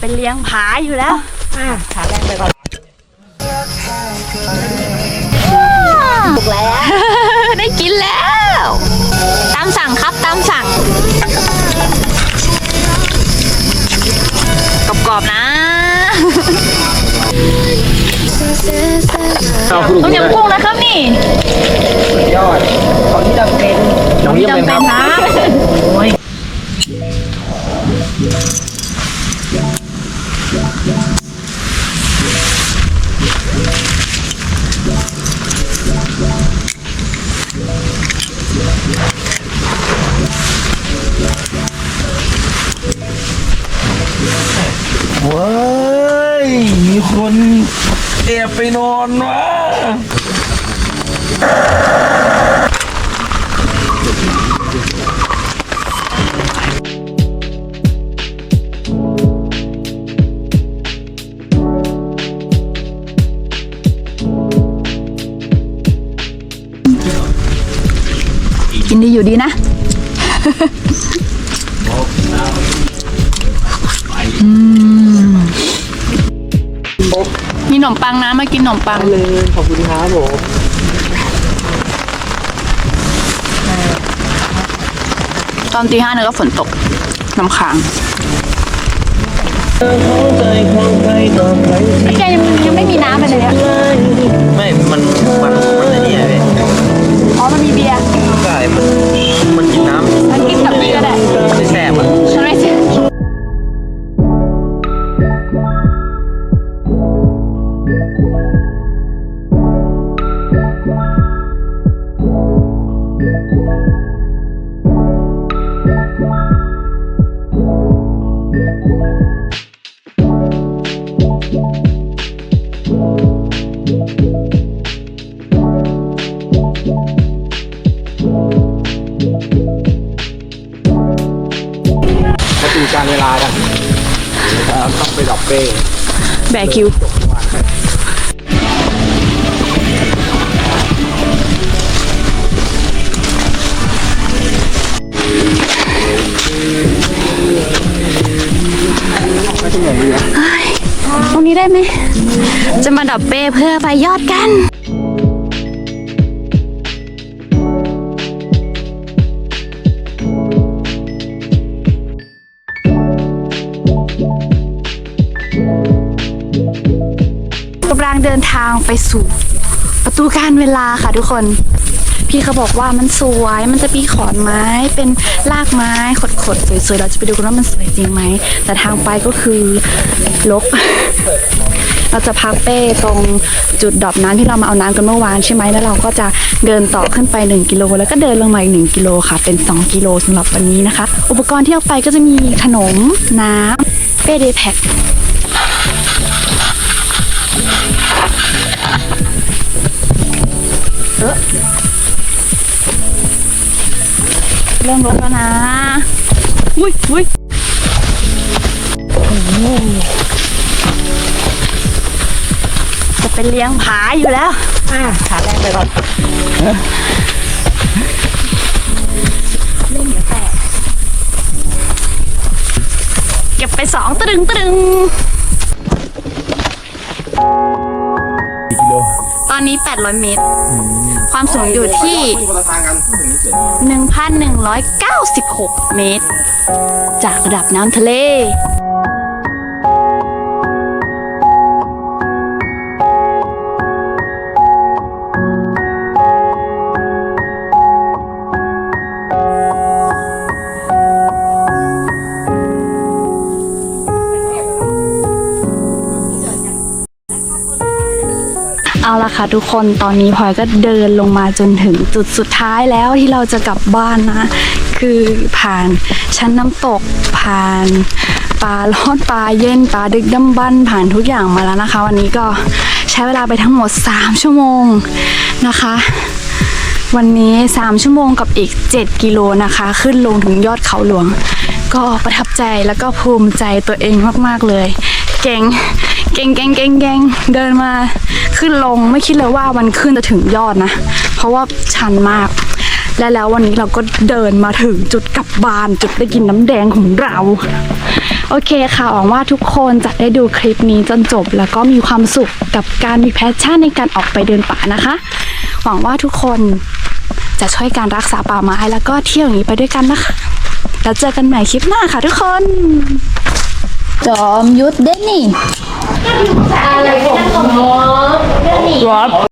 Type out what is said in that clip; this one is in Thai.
เป็นเลี้ยงผาอยู่แล้วอะขาแรกไปก่อนถูกแล้ว ได้กินแล้ว ตามสั่งครับตามสั่งกรอบๆนะเอาคุณลุงต้มยำกุ้งนะครับนี่ยอดของที่จำเป็นน้องเยี่ยมเป็นครับนะ ว้ายมีคนแอบไปนอนวะกินดีอยู่ดีนะ อืม มีขนมปังนะมากินขนมปังเลยขอบคุณครับผมตอนตีห้าเนี่ยก็ฝนตกน้ำค้างแกยังยังไม่มีน้ำเลยเนี่ยไม่ มัน มัน มันไอ้นี่ไงอ๋อมันมีเบียร์ ใช่มันมัน มาถึงการเวลากันต้องไปดับเป้แบกคิวตรงนี้ได้ไหม จะมาดับเป้เพื่อไปยอดกัน เดินทางไปสู่ประตูการเวลาค่ะทุกคน พี่เขาบอกว่ามันสวย มันจะมีขอนไม้ เป็นรากไม้ขดๆสวยๆ เราจะไปดูกันว่ามันสวยจริงไหม แต่ทางไปก็คือลก เราจะพักเป้ตรงจุดดอปน้ำที่เรามาเอาน้ำกันเมื่อวานใช่ไหม แล้วเราก็จะเดินต่อขึ้นไป 1 กิโล แล้วก็เดินลงมาอีก 1 กิโลค่ะ เป็น 2 กิโลสำหรับวันนี้นะคะ อุปกรณ์ที่เอาไปก็จะมีขนมน้ำเป้เดย์แพ็ค เริ่มรถแล้วนะ อุ้ยอุ้ยโอ้โหจะเป็นเลี้ยงผาอยู่แล้ว อะขาแรกไปก่อนเก็บไปสองตะดึงตะดึง อนนี้ 800 เมตร ความสูงอยู่ที่ 1,196 เมตร จากระดับน้ำทะเล เอาละค่ะทุกคนตอนนี้พลอยก็เดินลงมาจนถึงจุดสุดท้ายแล้วที่เราจะกลับบ้านนะ คือผ่านชั้นน้ำตกผ่านปลาลอดปลาเย็นปลาดึกดำบันผ่านทุกอย่างมาแล้วนะคะ วันนี้ก็ใช้เวลาไปทั้งหมด 3 ชั่วโมงนะคะ วันนี้ 3 ชั่วโมงกับอีก 7 กิโลนะคะ ขึ้นลงถึงยอดเขาหลวง ก็ประทับใจแล้วก็ภูมิใจตัวเองมาก ๆ เลย เก่ง เก่งเก่งเก่งเก่งเดินมาขึ้นลงไม่คิดเลยว่าวันขึ้นจะถึงยอดนะ เพราะว่าชันมาก และแล้ววันนี้เราก็เดินมาถึงจุดกลับบ้านจุดได้กินน้ำแดงของเรา โอเคค่ะหวังว่าทุกคนจะได้ดูคลิปนี้จนจบ แล้วก็มีความสุขกับการมีแพชชั่นในการออกไปเดินป่านะคะ หวังว่าทุกคนจะช่วยการรักษาป่าไม้แล้วก็เที่ยวอย่างนี้ไปด้วยกันนะคะ แล้วเจอกันใหม่คลิปหน้าค่ะทุกคน จอมยุทธเดนนี่ อะไรของน้อง